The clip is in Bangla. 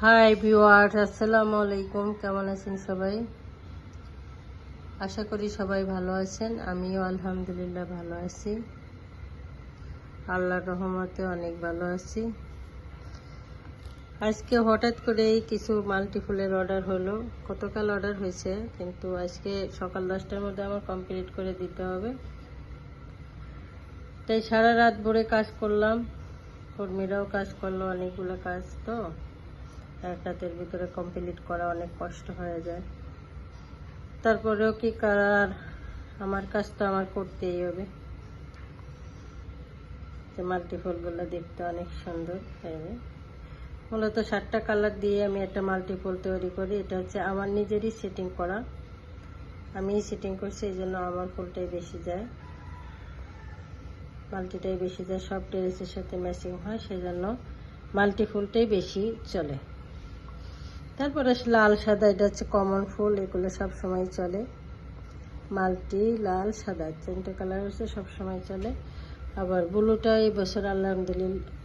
হাই ভিওয়ার্স আসসালামু আলাইকুম কেমন আছেন সবাই? আশা করি সবাই ভালো আছেন। আমিও আলহামদুলিল্লাহ ভালো আছি। আল্লাহর রহমতে অনেক ভালো আছি। আজকে হঠাৎ করেই কিছু মাল্টি ফুলের অর্ডার হলো। গতকাল অর্ডার হয়েছে, কিন্তু আজকে সকাল দশটার মধ্যে আমার কমপ্লিট করে দিতে হবে। তাই সারা রাত ভরে কাজ করলাম। কর্মীরাও কাজ করল, অনেকগুলো কাজ তো। এক রাতের ভিতরে কমপ্লিট করা অনেক কষ্ট হয়ে যায়। তারপরেও কি করার? আমার কাজ তো আমার করতেই হবে। যে মাল্টি ফুলগুলো দেখতে অনেক সুন্দর হবে মূলত সাতটা কালার দিয়ে আমি একটা মাল্টি ফুল তৈরি করি। এটা হচ্ছে আমার নিজেরই সেটিং করা। আমি সেটিং করছি, এই জন্য আমার ফুলটাই বেশি যায়। মাল্টিটাই বেশি যায়, সব টেরেসের সাথে ম্যাচিং হয় সেই জন্য মাল্টি ফুলটাই বেশি চলে। তারপরে লাল সাদা, এটা হচ্ছে কমন ফুল, এগুলো সব সময় চলে। মাল্টি লাল সাদা, তিনটে কালার হচ্ছে সব সময় চলে। আবার ব্লুটা এই বছর আলহামদুলিল্লাহ